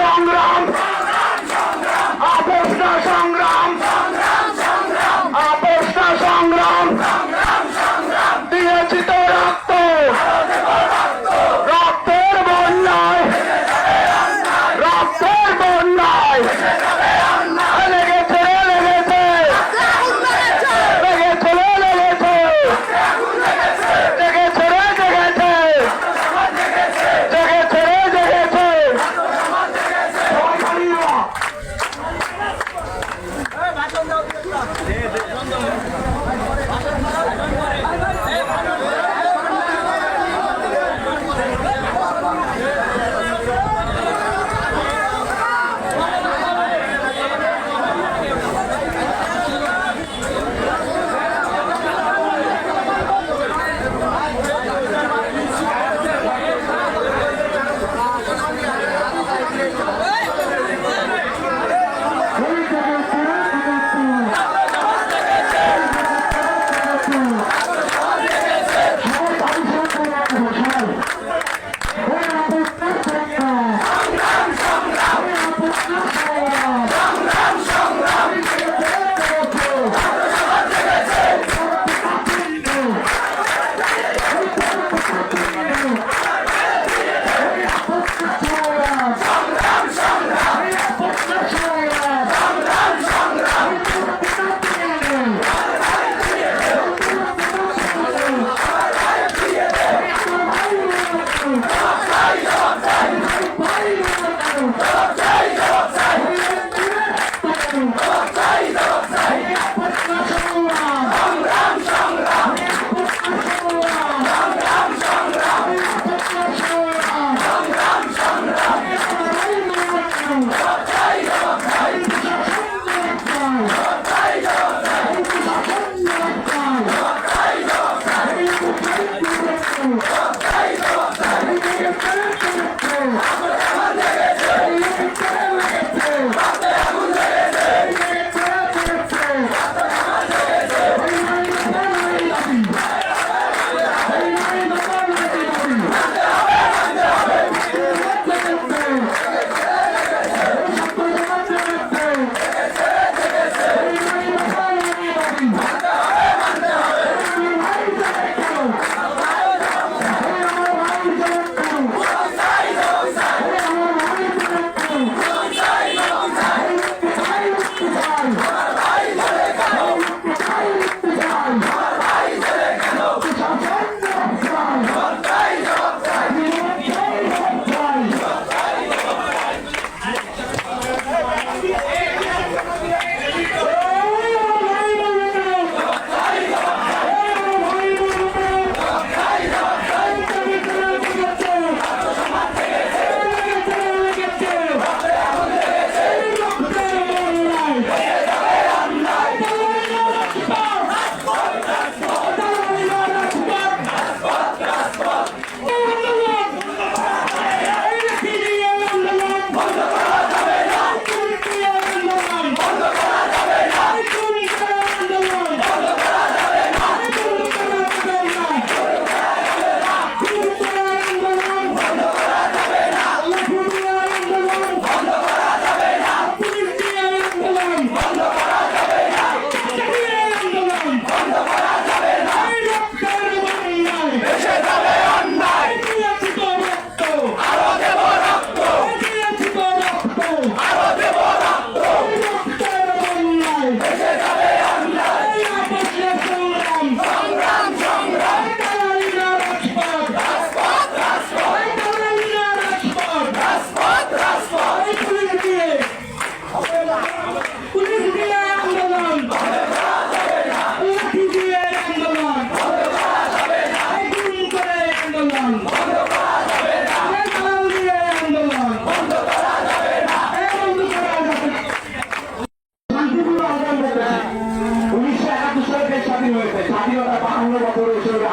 সংগ্রাম আপোষ সংগ্রাম।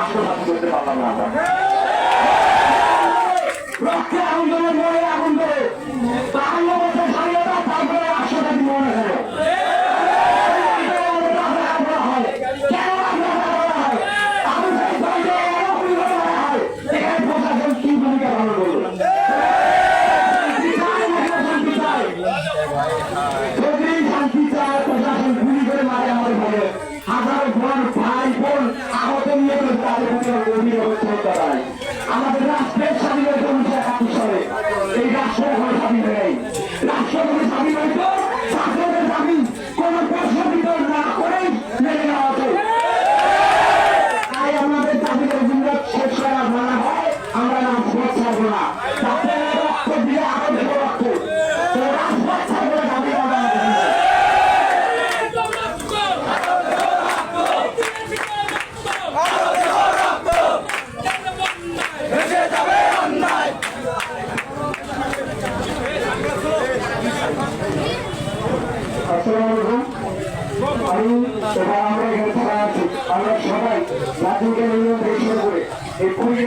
রাষ্ট্র করতে পারলাম না। আমরা রক্তে আগুন জানাই। আমাদের রাষ্ট্রের স্বাধীনতা উনিশশো একাত্তর সালে এই রাষ্ট্র এখনও স্বাধীন নেই। রাষ্ট্র যদি স্বাধীন হইত ছাত্রদের দাবি কোন প্রশ্ন বিতরণ না করেই মেনে নেওয়া হতো তাই আমাদের দাবিদের গুঞ্জব শেষ করা মানা হয়, আমরা নাম ছাড়বো